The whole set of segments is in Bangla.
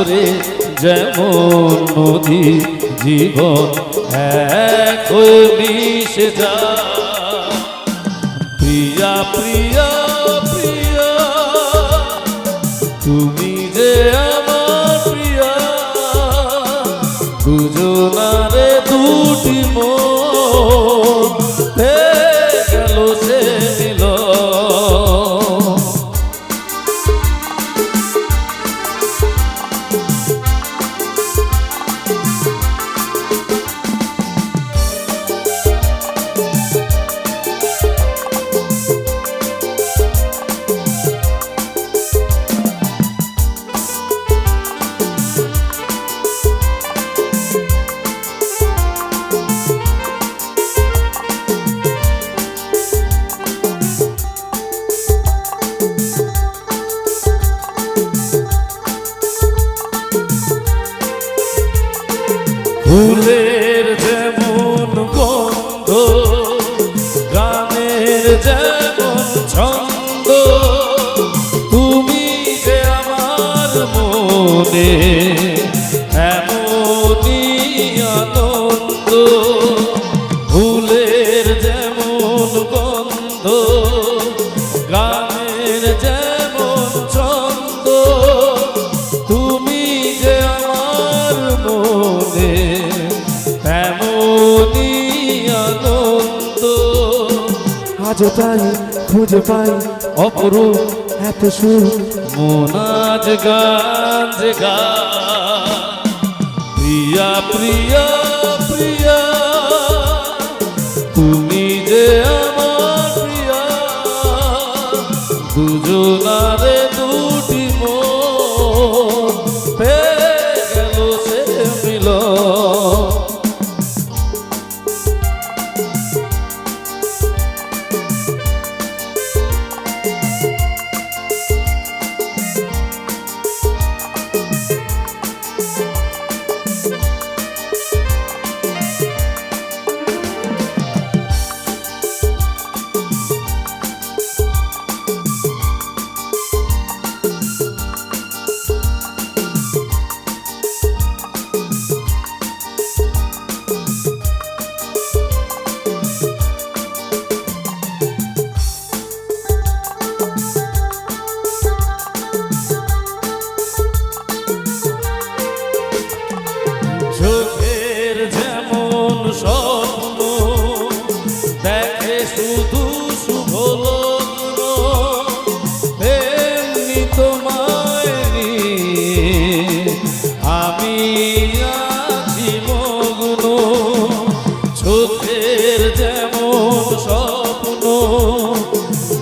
সাগরে যেমন নদী জীবন এক যায়। প্রিয়া প্রিয়া প্রিয়া তুমি যে আমার প্রিয়া দুজনারে তাই খুঁজে পাই অপরূপ এত সুর। মন আজ গান প্রিয়া প্রিয়া প্রিয়া, তুমি যে আমার প্রিয়া। দুজনারে আমি মগ্ন চোখের যেমন স্বপ্ন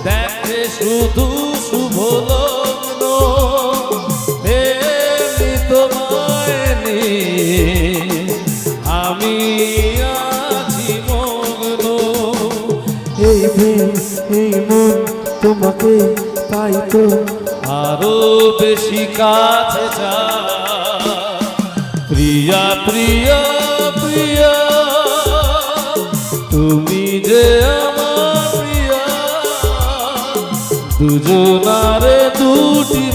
দেখে শুধু শুভ লগ্ন তেমনি তোমায় নিয়ে আমি আছি মগ্ন এই প্রেম এই মন তোমাকে আরও বেশি কাছে যা প্রিয়া প্রিয়া প্রিয়া, তুমি যে আমার প্রিয়া, দুজনারে দুটি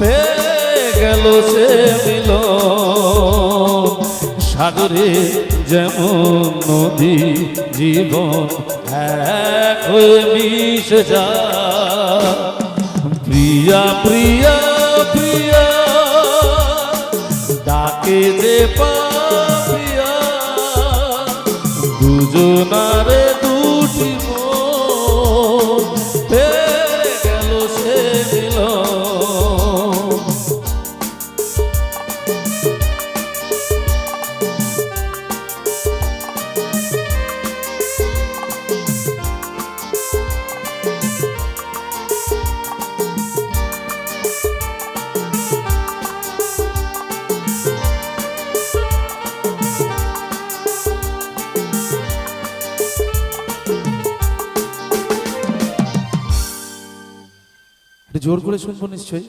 পেয়ে গেল সে মিল সাগরে যেমন নদী জীবন হয়ে যা প্রিয়া প্রিয়া জোর করে শুনব নিশ্চয়ই।